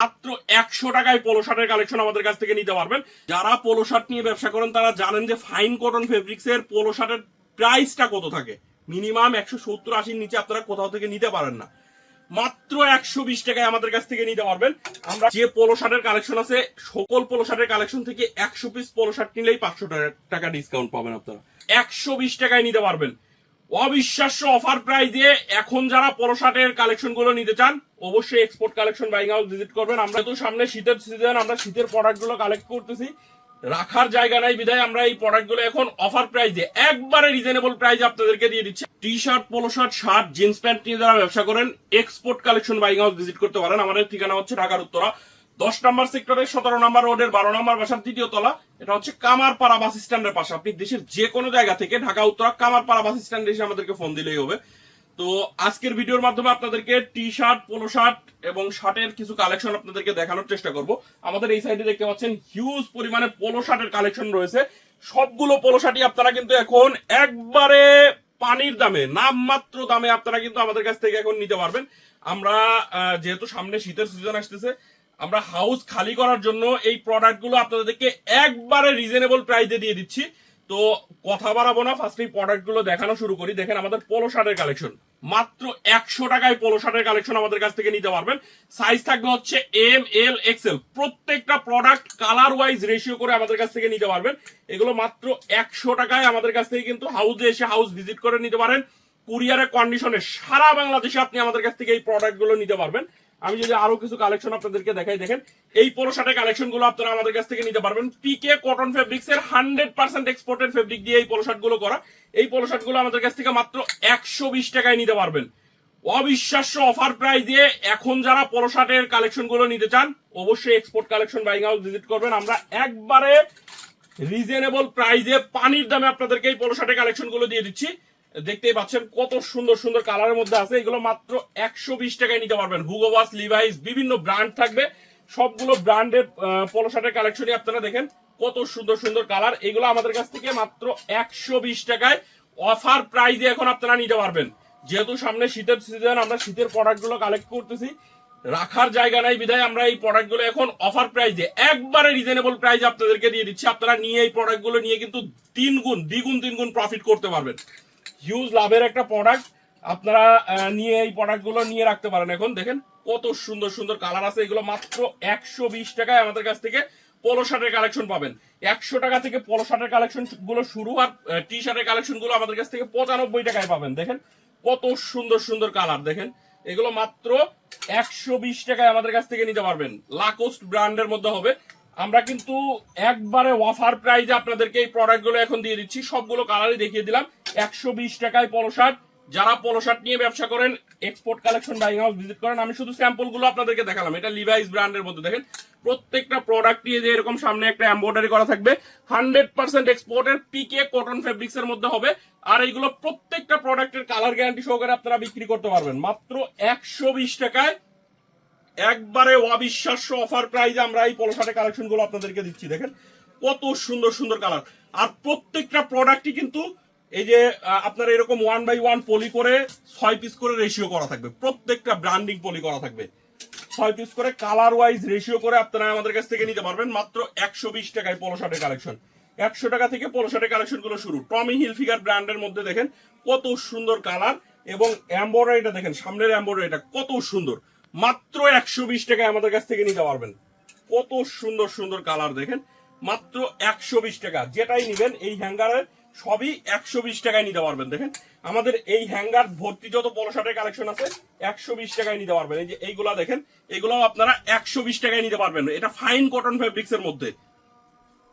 মাত্র একশো টাকায় পোলো শার্টের কালেকশন আমাদের কাছ থেকে নিতে পারবেন। যারা পোলো শার্ট নিয়ে ব্যবসা করেন, তারা জানেন যে ফাইন কটন ফেব্রিক্স এর পোলো শার্টের প্রাইসটা কত থাকে। মিনিমাম একশো সত্তর আশির নিচে আপনারা কোথাও থেকে নিতে পারেন না। মাত্র একশো বিশ টাকায় আমাদের কাছ থেকে নিতে পারবেন। আমরা যে পোলো শার্টের কালেকশন আছে, সকল পোলো শার্টের কালেকশন থেকে একশো পিস পোলো শার্ট নিলেই পাঁচশো টাকা ডিসকাউন্ট পাবেন আপনারা। একশো বিশ টাকায় নিতে পারবেন। অবিশ্বাস্য অফার প্রাইজে এখন যারা পোলো শার্টের কালেকশনগুলো নিতে চান, অবশ্যই export collection buying house visit করবেন। আমরা তো সামনে শীতের সিজন আমরা শীতের প্রোডাক্টগুলো কালেক্ট করতেছি। রাখার জায়গা নাই বিধায় আমরা এই প্রোডাক্টগুলো এখন অফার প্রাইজে একবারে রিজনেবল প্রাইজে আপনাদেরকে দিয়ে দিচ্ছি। T shirt polo shirt shirt jeans pant নিয়ে যারা ব্যবসা করেন export collection buying house visit করতে পারেন। আমাদের ঠিকানা হচ্ছে ঢাকার উত্তরা। দশ নম্বর সেক্টরে সতেরো নম্বর রোডের বারো নম্বর বাসার দ্বিতীয় তলা, এটা হচ্ছে কামারপাড়া বাস স্ট্যান্ডের পাশে আপনি দেশের যে কোনো জায়গা থেকে ঢাকা, উত্তরা, কামারপাড়া বাস স্ট্যান্ডে এসে আমাদেরকে ফোন দিলেই হবে। তো আজকের ভিডিওর মাধ্যমে আপনাদেরকে টি শার্ট পোলো শার্ট এবং শার্টের কিছু কালেকশন আপনাদেরকে দেখানোর চেষ্টা করব। আমাদের এই সাইডে দেখতে পাচ্ছেন হিউজ পরিমাণে পোলো শার্টের কালেকশন রয়েছে। সবগুলো পোলো শার্টই আপনারা কিন্তু এখন একবারে পানির দামে, নামমাত্র দামে আপনারা কিন্তু আমাদের কাছ থেকে এখন নিতে পারবেন। আমরা যেহেতু সামনে শীতের সিজন আসতেছে আমরা হাউস খালি করার জন্য এই প্রোডাক্টগুলো আপনাদেরকে একবারে রিজনেবল প্রাইসে দিয়ে দিচ্ছি। তো কথা বাড়াবো না ফার্স্ট এই প্রোডাক্টগুলো দেখানো শুরু করি। দেখেন আমাদের পোলো শার্টের কালেকশন মাত্র একশো টাকায় পোলো শার্টের কালেকশন আমাদের কাছ থেকে নিতে পারবেন। সাইজ থাকবে হচ্ছে এম এল এক্সেল প্রত্যেকটা প্রোডাক্ট কালার ওয়াইজ রেশিও করে আমাদের কাছ থেকে নিতে পারবেন। এগুলো মাত্র একশো টাকায় আমাদের কাছ থেকে কিন্তু হাউসে এসে হাউস ভিজিট করে নিতে পারেন। কুরিয়ারের কন্ডিশনে সারা বাংলাদেশে আপনি আমাদের কাছ থেকে এই প্রোডাক্টগুলো নিতে পারবেন। আমি যদি আরও কিছু কালেকশন আপনাদেরকে দেখাই, দেখেন, এই পোলো শার্টের কালেকশনগুলো আপনারা আমাদের কাছ থেকে নিতে পারবেন। পিকে কটন ফেব্রিক্স এর হান্ড্রেড পার্সেন্ট এক্সপোর্টেড ফেব্রিক দিয়ে এই পোলো শার্টগুলো করা। এই পোলো শার্টগুলো আমাদের কাছ থেকে মাত্র একশো বিশ টাকায় নিতে পারবেন। অবিশ্বাস্য অফার প্রাইস দিয়ে এখন যারা পোলো শার্টের কালেকশনগুলো নিতে চান, অবশ্যই export collection buying house visit করবেন। আমরা একবারে রিজনেবল প্রাইজে পানির দামে আপনাদেরকে এই পোলো শার্টের কালেকশনগুলো দিয়ে দিচ্ছি। দেখতেই পাচ্ছেন কত সুন্দর সুন্দর কালারের মধ্যে আছে। এগুলো মাত্র একশো বিশ টাকায় নিতে পারবেন। হুগোবাস লিভাইস বিভিন্ন ব্র্যান্ড থাকবে। সবগুলো ব্র্যান্ডের পোলো শার্টের কালেকশনই আপনারা দেখেন কত সুন্দর সুন্দর কালার এগুলো আমাদের কাছ থেকে মাত্র একশো বিশ টাকায় অফার প্রাইজে এখন আপনারা নিতে পারবেন। যেহেতু সামনে শীতের সিজন আমরা শীতের প্রোডাক্টগুলো কালেক্ট করতেছি। রাখার জায়গা নাই বিধায় আমরা এই প্রোডাক্টগুলো এখন অফার প্রাইজে একবারে রিজনেবল প্রাইজে আপনাদেরকে দিয়ে দিচ্ছি। আপনারা নিয়ে এই প্রোডাক্টগুলো নিয়ে কিন্তু তিন গুণ দ্বিগুণ তিন গুণ প্রফিট করতে পারবেন। হিউজ লাভের একটা প্রোডাক্ট আপনারা নিয়ে এই প্রোডাক্টগুলো নিয়ে রাখতে পারেন। এখন দেখেন কত সুন্দর সুন্দর কালার আছে। এগুলো মাত্র একশো বিশ টাকায় আমাদের কাছ থেকে পোলো শার্টের কালেকশন পাবেন। একশো টাকা থেকে পোলো শার্টের কালেকশনগুলো শুরু আর টি শার্টের কালেকশনগুলো আমাদের কাছ থেকে পঁচানব্বই টাকায় পাবেন। দেখেন কত সুন্দর সুন্দর কালার দেখেন এগুলো মাত্র একশো বিশ টাকায় আমাদের কাছ থেকে নিতে পারবেন। লাকোস্ট ব্র্যান্ডের মধ্যে হবে। আমরা কিন্তু একবারে অফার প্রাইজে আপনাদেরকে এই প্রোডাক্টগুলো এখন দিয়ে দিচ্ছি। সবগুলো কালারই দেখিয়ে দিলাম। একশো বিশ টাকায় পলো যারা পলো নিয়ে ব্যবসা করেন export collection buying house visit করেন, আমি শুধু স্যাম্পলগুলো আপনাদেরকে দেখালাম। এটা লিভাইস ব্র্যান্ডের মধ্যে, দেখেন। প্রত্যেকটা প্রোডাক্ট নিয়ে যে এরকম সামনে একটা এম্বয়ডারি করা থাকবে হান্ড্রেড পার্সেন্ট এক্সপোর্টের পিকে কটন ফেব্রিক্স এর মধ্যে হবে। আর এইগুলো প্রত্যেকটা প্রোডাক্টের কালার গ্যারান্টি সহকারে আপনারা বিক্রি করতে পারবেন। মাত্র একশো বিশ টাকায় একবারে অবিশ্বাস্য অফার প্রাইজে আমরা এই পলো শার্টের কালেকশনগুলো আপনাদেরকে দিচ্ছি, দেখেন। কত সুন্দর সুন্দর কালার আর প্রত্যেকটা প্রোডাক্টই কিন্তু এই যে আপনার এরকম ওয়ান বাই ওয়ান পলি করে ছয় পিস করে রেশিও করা থাকবে। প্রত্যেকটা ব্র্যান্ডিং পলি করা থাকবে। ছয় পিস করে কালার ওয়াইজ রেশিও করে আপনারা আমাদের কাছ থেকে নিতে পারবেন মাত্র একশো বিশ টাকায় পলো শার্টের কালেকশন একশো টাকা থেকে পলো শার্টের কালেকশনগুলো শুরু। টমি হিল ফিগার ব্র্যান্ডের মধ্যে দেখেন কত সুন্দর কালার এবং এম্বয়ডারিটা দেখেন, সামনের এম্বয়ডারিটা কত সুন্দর। মাত্র একশো বিশ টাকায় আমাদের কাছ থেকে নিতে পারবেন। কত সুন্দর সুন্দর কালার দেখেন। মাত্র একশো বিশ টাকা। যেটাই নিবেন এই হ্যাঙ্গারের সবই একশো বিশ টাকায় নিতে পারবেন, দেখেন। আমাদের এই হ্যাঙ্গার ভর্তি যত পলো শার্টের কালেকশন আছে, একশো বিশ টাকায় নিতে পারবেন। এই যে এইগুলা দেখেন, এগুলাও আপনারা একশো বিশ টাকায় নিতে পারবেন। এটা ফাইন কটন ফেব্রিক্স এর মধ্যে।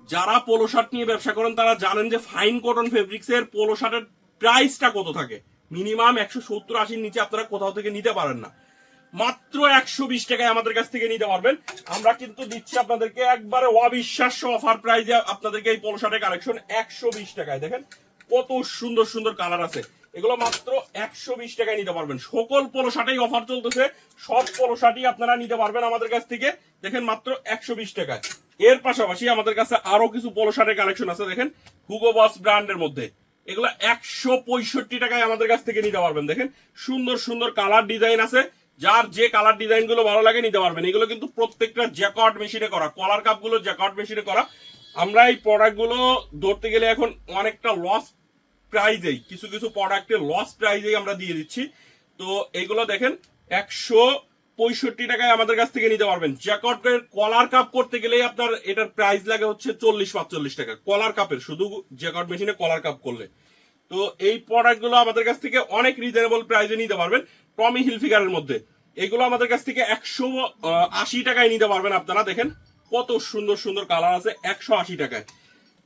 যারা পোলো শার্ট নিয়ে ব্যবসা করেন, তারা জানেন যে ফাইন কটন ফেব্রিক্স এর পোলো শার্টের প্রাইসটা কত থাকে? মিনিমাম একশো সত্তর আশির নিচে আপনারা কোথাও থেকে নিতে পারেন না। মাত্র একশো বিশ টাকায় আমাদের কাছ থেকে নিতে পারবেন। আমরা কিন্তু দিচ্ছি আপনাদেরকে একবারে অবিশ্বাস্য অফার প্রাইজে আপনাদেরকে এই পোলো শার্টের কালেকশন একশো বিশ টাকায়। দেখেন, কত সুন্দর সুন্দর কালার আছে। এগুলো মাত্র একশো বিশ টাকায় নিতে পারবেন। সকল পোলো শার্টেই অফার চলতেছে। সব পোলো শার্টই আপনারা নিতে পারবেন আমাদের কাছ থেকে। দেখেন, মাত্র একশো বিশ টাকায়। এর পাশাপাশি আমাদের কাছে আরও কিছু পোলো শার্টের কালেকশন আছে। দেখেন হুগো বস ব্র্যান্ডের মধ্যে। এগুলো একশো পঁয়ষট্টি টাকায় আমাদের কাছ থেকে নিতে পারবেন। দেখেন, সুন্দর সুন্দর কালার ডিজাইন আছে। যার যে কালার ডিজাইনগুলো ভালো লাগে নিতে পারবেন। এগুলো কিন্তু প্রত্যেকটা জ্যাকর্ড মেশিনে করা। কলার কাপগুলো জ্যাকর্ড মেশিনে করা। আমরা এই প্রোডাক্টগুলো ধরতে গেলে এখন অনেকটা লস প্রাইজেই কিছু কিছু প্রোডাক্টের লস প্রাইজেই আমরা দিয়ে দিচ্ছি। তো এইগুলো দেখেন, একশো পঁয়ষট্টি টাকায় আমাদের কাছ থেকে নিতে পারবেন। জ্যাকটের কলার কাপ করতে গেলেই আপনার এটার প্রাইস লাগে হচ্ছে চল্লিশ পাঁচচল্লিশ টাকা। কলার কাপের শুধু জ্যাকট মেশিনে কলার কাপ করলে। তো এই প্রোডাক্টগুলো আমাদের কাছ থেকে অনেক রিজনেবল প্রাইসে নিতে পারবেন। টমি হিলফিগারের মধ্যে। এগুলো আমাদের কাছ থেকে একশো আশি টাকায় নিতে পারবেন আপনারা, দেখেন। কত সুন্দর সুন্দর কালার আছে, একশো আশি টাকায়।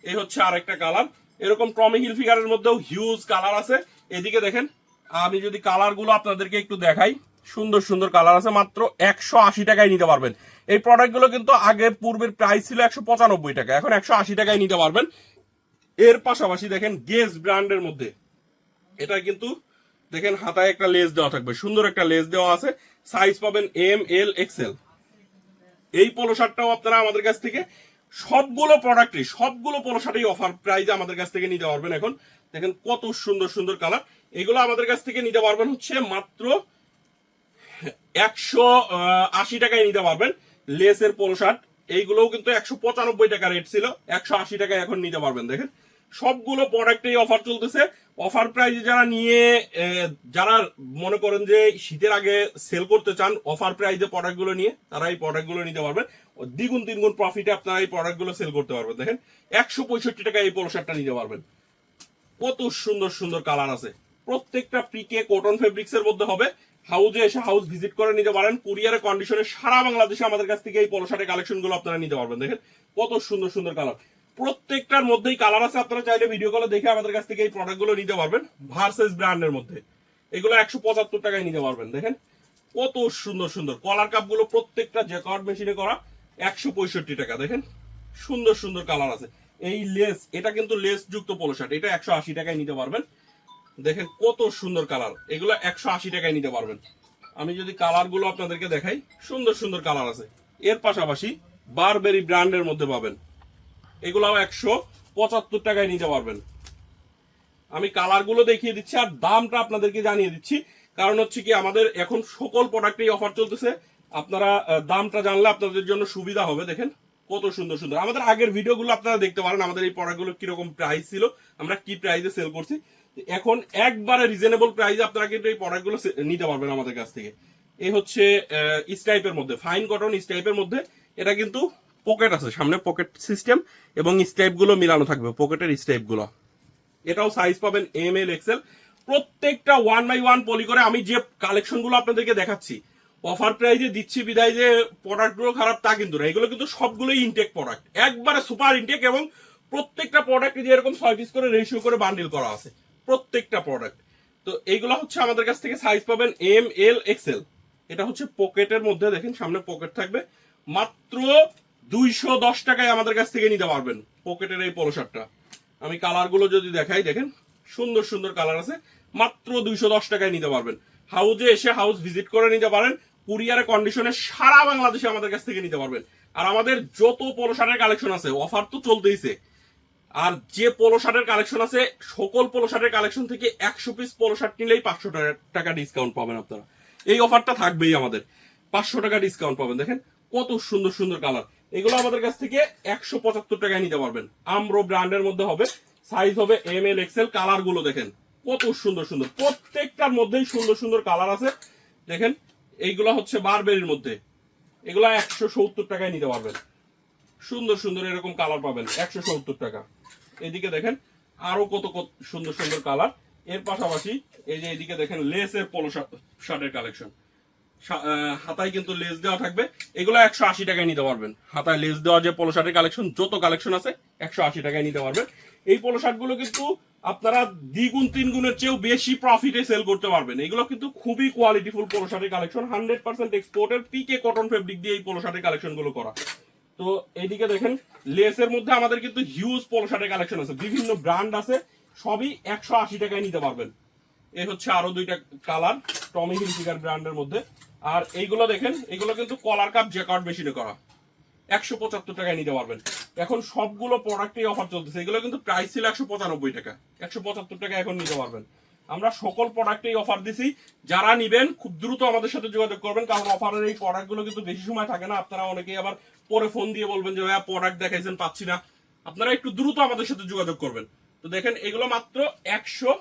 এই হচ্ছে আরেকটা কালার। এরকম টমি হিলফিগারের মধ্যেও হিউজ কালার আছে। এদিকে দেখেন, আমি যদি কালারগুলো আপনাদেরকে একটু দেখাই, সুন্দর সুন্দর কালার আছে, মাত্র একশো আশি টাকায় নিতে পারবেন। এই প্রোডাক্টগুলো কিন্তু আগে পূর্বের প্রাইস ছিল একশো পঁচানব্বই টাকা, এখন একশো আশি টাকায় নিতে পারবেন। এর পাশাপাশি দেখেন গেস ব্র্যান্ডের মধ্যে। এটা কিন্তু দেখেন হাতায় একটা লেস দেওয়া থাকবে, সুন্দর একটা লেস দেওয়া আছে। সাইজ পাবেন এম এল এক্সেল এই পোলো শার্টটাও আপনারা আমাদের কাছ থেকে, সবগুলো প্রোডাক্টই সবগুলো পোলো শার্টই অফার প্রাইজে আমাদের কাছ থেকে নিতে পারবেন এখন। দেখেন কত সুন্দর সুন্দর কালার এগুলো আমাদের কাছ থেকে নিতে পারবেন হচ্ছে মাত্র একশো আশি টাকায় নিতে পারবেন লেসের পোলো শার্ট এইগুলোও কিন্তু একশো পঁচানব্বই টাকা রেট ছিল, একশো আশি টাকায় এখন নিতে পারবেন, দেখেন। সবগুলো প্রোডাক্টেই অফার চলতেছে। অফার প্রাইজে যারা নিয়ে যারা মনে করেন যে শীতের আগে সেল করতে চান অফার প্রাইজে প্রোডাক্টগুলো নিয়ে তারা এই প্রোডাক্টগুলো নিতে পারবেন। দ্বিগুণ তিনগুণ প্রফিটে আপনারা এই প্রোডাক্টগুলো সেল করতে পারবেন। দেখেন, একশো পঁয়ষট্টি টাকায় এই পোলো শার্টটা নিতে পারবেন। কত সুন্দর সুন্দর কালার আছে। প্রত্যেকটা পিকে কটন ফেব্রিক্স এর মধ্যে হবে। হাউজে এসে হাউস ভিজিট করে নিতে পারেন। কুরিয়ারের কন্ডিশনে সারা বাংলাদেশে আমাদের কাছ থেকে এই পলসাটের কালেকশনগুলো আপনারা নিতে পারবেন। দেখেন, কত সুন্দর সুন্দর কালার প্রত্যেকটার মধ্যেই কালার আছে, আপনারা চাইলে ভিডিও কলে দেখে আমাদের কাছ থেকে এই প্রোডাক্টগুলো নিতে পারবেন ভার্সেস ব্র্যান্ডের মধ্যে। এগুলো একশো পঁচাত্তর টাকায় নিতে পারবেন, দেখেন। কত সুন্দর সুন্দর। কলার কাপগুলো প্রত্যেকটা জ্যাকর্ড মেশিনে করা একশো পঁয়ষট্টি টাকা, দেখেন। সুন্দর সুন্দর কালার আছে। এই লেস এটা কিন্তু লেস যুক্ত পোলো শার্ট এটা একশো আশি টাকায় নিতে পারবেন। দেখেন কত সুন্দর কালার এগুলো একশো আশি টাকায় নিতে পারবেন। আমি যদি কালারগুলো আপনাদেরকে দেখাই, সুন্দর সুন্দর কালার আছে। এর পাশাপাশি বারবেরি ব্র্যান্ডের মধ্যে পাবেন। এগুলাও একশো পঁচাত্তর টাকায় নিতে পারবেন। আমি কালারগুলো দেখিয়ে দিচ্ছি আর দামটা আপনাদেরকে জানিয়ে দিচ্ছি। কারণ হচ্ছে কি, আমাদের এখন সকল প্রোডাক্টেই অফার চলতেছে। আপনারা দামটা জানলে আপনাদের জন্য সুবিধা হবে, দেখেন। কত সুন্দর সুন্দর। আমাদের আগের ভিডিওগুলো আপনারা দেখতে পারেন, আমাদের এই প্রোডাক্টগুলো কীরকম প্রাইস ছিল, আমরা কি প্রাইসে সেল করছি। এখন একবারে রিজনেবল প্রাইসে আপনারা কিন্তু এই প্রোডাক্টগুলো নিতে পারবেন আমাদের কাছ থেকে। এই হচ্ছে স্টাইপের মধ্যে ফাইন কটন স্টাইপের মধ্যে। এটা কিন্তু পকেট আছে, সামনে পকেট সিস্টেম এবং স্টাইপগুলো মিলানো থাকবে, পকেটের স্টাইপগুলো। এটাও সাইজ পাবেন এম এল এক্সেল প্রত্যেকটা ওয়ান বাই ওয়ান পলি করে আমি যে কালেকশনগুলো আপনাদেরকে দেখাচ্ছি অফার প্রাইজে দিচ্ছি, বিদায় যে প্রোডাক্টগুলো খারাপ তা কিন্তু না। এগুলো কিন্তু সবগুলোই ইনটেক প্রোডাক্ট একবারে সুপার ইনটেক এবং প্রত্যেকটা প্রোডাক্ট যে এরকম ছয় পিস করে রেশিও করে বান্ডিল করা আছে, প্রত্যেকটা প্রোডাক্ট তো এইগুলো হচ্ছে আমাদের কাছ থেকে সাইজ পাবেন এম এল এক্সেল এটা হচ্ছে পকেটের মধ্যে, দেখেন সামনে পকেট থাকবে। মাত্র দুইশো দশ টাকায় আমাদের কাছ থেকে নিতে পারবেন পকেটের এই পোলো শার্টটা আমি কালারগুলো যদি দেখাই, দেখেন, সুন্দর সুন্দর কালার আছে, মাত্র দুইশো দশ টাকায় নিতে পারবেন। হাউজে এসে হাউস ভিজিট করে নিতে পারেন কুরিয়ারের কন্ডিশনে সারা বাংলাদেশে আমাদের কাছ থেকে নিতে পারবেন। আর আমাদের যত পোলো শার্টের কালেকশন আছে অফার তো চলতেইছে, আর যে পোলো শার্টের কালেকশন আছে, সকল পোলো শার্টের কালেকশন থেকে একশো পিস পোলো শার্ট নিলেই পাঁচশো টাকা ডিসকাউন্ট পাবেন আপনারা। এই অফারটা থাকবেই আমাদের, পাঁচশো টাকা ডিসকাউন্ট পাবেন। দেখেন, কত সুন্দর সুন্দর কালার এগুলো আমাদের কাছ থেকে একশো পঁচাত্তর টাকায় নিতে পারবেন। আমরো ব্র্যান্ডের মধ্যে হবে সাইজ হবে এম এল এক্সেল কালারগুলো দেখেন। কত সুন্দর সুন্দর। প্রত্যেকটার মধ্যেই সুন্দর সুন্দর কালার আছে। দেখেন, এইগুলো হচ্ছে বারবেরির মধ্যে। এগুলো একশো সত্তর টাকায় নিতে পারবেন। সুন্দর সুন্দর এরকম কালার পাবেন, একশো সত্তর টাকা। এদিকে দেখেন, আরও কত কত সুন্দর সুন্দর কালারের পাশাপাশি এই যে এদিকে দেখেন লেসের পোলো শার্টের কালেকশন হাতায় কিন্তু লেস দেওয়া থাকবে। এগুলো একশো আশি টাকায় নিতে পারবেন। হাতায় লেস দেওয়া যে পোলো শার্টের কালেকশন যত কালেকশন আছে একশো আশি টাকায় নিতে পারবেন। এই পোলো শার্টগুলো কিন্তু আপনারা দ্বিগুণ তিন গুণের চেয়েও বেশি প্রফিটে সেল করতে পারবেন। এগুলো কিন্তু খুবই কোয়ালিটিফুল পোলো শার্টের কালেকশন হান্ড্রেড পার্সেন্ট এক্সপোর্টের পিকে কটন ফেব্রিক দিয়ে এই পোলো শার্টের কালেকশনগুলো করা। তো এইদিকে দেখেন লেসের মধ্যে আমাদের কিন্তু হিউজ পোলো শার্টের কালেকশন আছে। বিভিন্ন ব্র্যান্ড আছে, সবই একশো আশি টাকায় নিতে পারবেন। এই হচ্ছে আরও দুইটা কালার টমি হিলফিগার ব্র্যান্ডের মধ্যে। আর এইগুলো দেখেন এগুলো কিন্তু কলার কাপ জ্যাকার্ড মেশিনে করা। একশো পঁচাত্তর টাকায় নিতে পারবেন। এখন সবগুলো প্রোডাক্টই অফার চলতেছে। এগুলো কিন্তু প্রাইস ছিল একশো পঁচানব্বই টাকা। একশো পঁচাত্তর টাকা এখন নিতে পারবেন। আমরা সকল প্রোডাক্টেই অফার দিছি। যারা নিবেন, খুব দ্রুত আমাদের সাথে যোগাযোগ করবেন, কারণ অফারের এই প্রোডাক্টগুলো কিন্তু বেশি সময় থাকে না। আপনারা অনেকেই আবার পরে ফোন দিয়ে বলবেন যে, ভাইয়া প্রোডাক্ট দেখাইছেন, পাচ্ছি না। আপনারা একটু দ্রুত আমাদের সাথে যোগাযোগ করবেন। তো দেখেন, এগুলো মাত্র একশো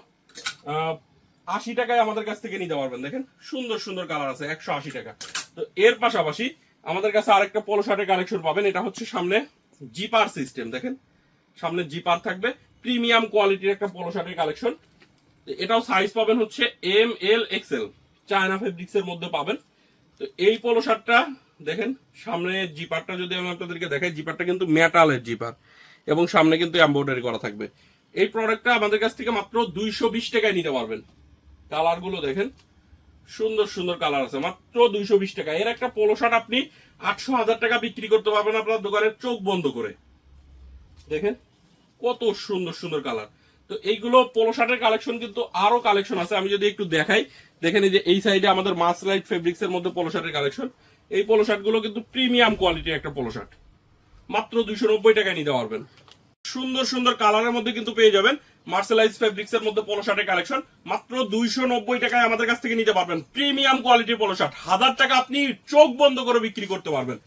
আশি টাকায় আমাদের কাছ থেকে নিতে পারবেন। দেখেন, সুন্দর সুন্দর কালার আছে, একশো আশি টাকা। তো এর পাশাপাশি আমাদের কাছে আরেকটা পোলো শার্টের কালেকশন পাবেন। এটা হচ্ছে সামনে জিপার সিস্টেম দেখেন। সামনে জিপার থাকবে প্রিমিয়াম কোয়ালিটির একটা পোলো শার্টের কালেকশন এটাও সাইজ পাবেন হচ্ছে M L XL China fabrics এর মধ্যে পাবেন। তো এই পোলো শার্টটা দেখেন, সামনে জিপারটা যদি আমি আপনাদেরকে দেখাই, জিপারটা কিন্তু মেটালের জিপার। এবং সামনে কিন্তু এমব্রয়ডারি করা থাকবে। এই প্রোডাক্টটা আমাদের কাছ থেকে মাত্র দুইশো বিশ টাকায় নিতে পারবেন। কালারগুলো দেখেন। সুন্দর সুন্দর কালার আছে। মাত্র দুইশো বিশ টাকা। এর একটা পোলো শার্ট আপনি আটশো হাজার টাকা বিক্রি করতে পারবেন আপনার দোকানের চোখ বন্ধ করে। দেখেন, কত সুন্দর সুন্দর কালার তো এইগুলো পোলো শার্টের কালেকশন কিন্তু আরও কালেকশন আছে। আমি যদি একটু দেখাই, দেখেন এই যে এই সাইডে আমাদের মাস লাইট ফেব্রিক্স এর মধ্যে পোলো শার্টের কালেকশন এই পোলো শার্টগুলো কিন্তু প্রিমিয়াম কোয়ালিটির একটা পোলো শার্ট মাত্র দুইশো নব্বই টাকায় নিতে পারবেন। সুন্দর সুন্দর কালারের মধ্যে কিন্তু পেয়ে যাবেন। মার্সেলাইজ ফেব্রিক্স এর মধ্যে পোলো শার্টের কালেকশন মাত্র দুইশো নব্বই টাকায় আমাদের কাছ থেকে নিতে পারবেন। প্রিমিয়াম কোয়ালিটির পোলো শার্ট হাজার টাকা আপনি চোখ বন্ধ করে বিক্রি করতে পারবেন।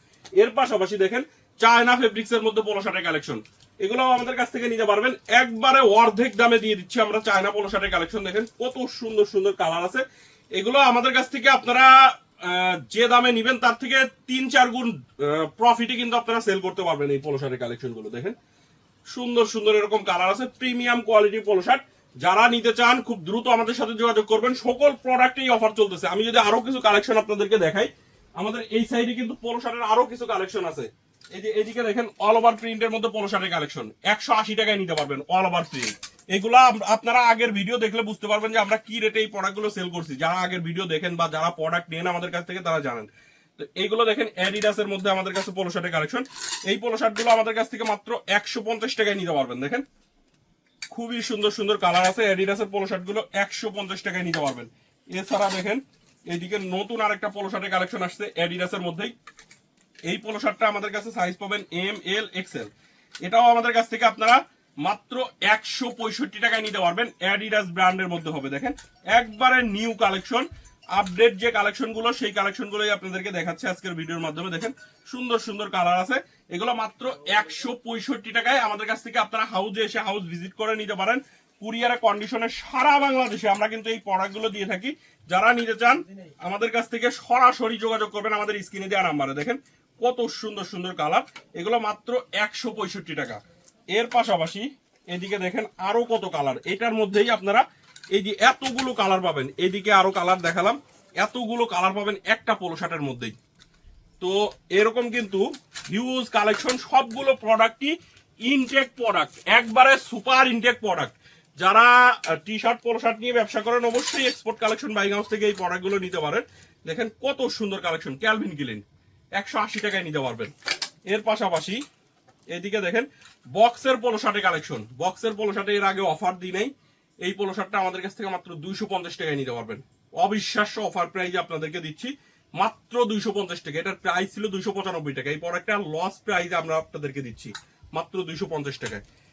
এর পাশাপাশি দেখেন চায়না ফেব্রিক্স এর মধ্যে পোলো শার্টের কালেকশন এগুলো আমাদের কাছ থেকে নিতে পারবেন। একবারে অর্ধেক দামে দিয়ে দিচ্ছি আমরা চায়না পোলো শার্টের কালেকশন দেখেন, কত সুন্দর সুন্দর কালার আছে। এগুলো আমাদের কাছ থেকে আপনারা যে দামে নিবেন তার থেকে তিন চার গুণ প্রফিটে কিন্তু আপনারা সেল করতে পারবেন এই পোলো শার্টের কালেকশনগুলো। দেখেন সুন্দর সুন্দর এরকম কালার আছে প্রিমিয়াম কোয়ালিটি পোলো শার্ট যারা নিতে চান, খুব দ্রুত আমাদের সাথে যোগাযোগ করবেন। সকল প্রোডাক্টেই অফার চলতেছে। আমি যদি আরও কিছু কালেকশন আপনাদেরকে দেখাই, আমাদের এই সাইডে কিন্তু পোলো শার্টের আরও কিছু কালেকশন আছে। এই যে এদিকে দেখেন অল ওভার প্রিন্টের মধ্যে পোলো শার্টের কালেকশন একশো আশি টাকায় নিতে পারবেন অল ওভার প্রিন্ট এগুলা আপনারা আগের ভিডিও দেখলে বুঝতে পারবেন যে আমরা কি রেটে এই প্রোডাক্টগুলো সেল করছি। যারা আগের ভিডিও দেখেন বা যারা প্রোডাক্ট নেন আমাদের কাছ থেকে, তারা জানেন। তো এইগুলো দেখেন অ্যাডিডাস এর মধ্যে আমাদের কাছে পোলো শার্টের কালেকশন এই পোলো শার্টগুলো আমাদের কাছ থেকে মাত্র একশো পঞ্চাশ টাকায় নিতে পারবেন, দেখেন। খুবই সুন্দর সুন্দর কালার আছে। অ্যাডিডাসের পোলো শার্টগুলো একশো পঞ্চাশ টাকায় নিতে পারবেন। এছাড়া দেখেন এইদিকে নতুন আরেকটা পোলো শার্টের কালেকশন আসছে অ্যাডিডাসের মধ্যেই। এই পোলো শার্টটা আমাদের কাছে সাইজ পাবেন এম এল এক্সেল এটাও আমাদের কাছ থেকে আপনারা মাত্র একশো পঁয়ষট্টি টাকায় নিতে পারবেন। অ্যাডিডাস ব্র্যান্ডের মধ্যে হবে, দেখেন। একবারে নিউ কালেকশন আপডেট যে কালেকশনগুলো সেই কালেকশন গুলোই আপনাদেরকে দেখাচ্ছে আজকের ভিডিওর মাধ্যমে। দেখেন, সুন্দর সুন্দর কালার আছে। এগুলো মাত্র একশো পঁয়ষট্টি টাকায় আমাদের কাছ থেকে আপনারা হাউজে এসে হাউস ভিজিট করে নিতে পারেন। কুরিয়ারের কন্ডিশনে সারা বাংলাদেশে আমরা কিন্তু এই প্রোডাক্টগুলো দিয়ে থাকি। যারা নিতে চান, আমাদের কাছ থেকে সরাসরি যোগাযোগ করবেন আমাদের স্ক্রিনে দেওয়া নাম্বারে। দেখেন, কত সুন্দর সুন্দর কালার। এগুলো মাত্র একশো পঁয়ষট্টি টাকা। এর পাশাপাশি এদিকে দেখেন আরও কত কালার। এটার মধ্যেই আপনারা এই যে এতগুলো কালার পাবেন, এদিকে আরও কালার দেখালাম, এতগুলো কালার পাবেন একটা পোলো শার্টের মধ্যেই। তো এরকম কিন্তু হিউজ কালেকশন সবগুলো প্রোডাক্টই ইনটেক প্রোডাক্ট একবারে সুপার ইনটেক প্রোডাক্ট যারা টি শার্ট পোলো শার্ট নিয়ে ব্যবসা করেন, অবশ্যই এক্সপোর্ট কালেকশন বাইং হাউস থেকে এই প্রোডাক্টগুলো নিতে পারেন। দেখেন কত সুন্দর কালেকশন ক্যালভিন কিলিন একশো আশি টাকায় নিতে পারবেন। এর পাশাপাশি এদিকে দেখেন বক্সের পোলো শার্টের কালেকশন বক্সের পোলো শার্টে এর আগে অফার দিই নাই। এই পোলো শার্টটা আমাদের কাছ থেকে মাত্র দুইশো পঞ্চাশ টাকায় নিতে পারবেন। অবিশ্বাস্য অফার প্রাইজ আপনাদেরকে দিচ্ছি। মাত্র দুইশো পঞ্চাশ টাকা। এটার প্রাইস ছিল দুইশো পঁচানব্বই টাকা। এই প্রোডাক্টটা লস প্রাইজ আমরা আপনাদেরকে দিচ্ছি। মাত্র দুইশো পঞ্চাশ টাকায়।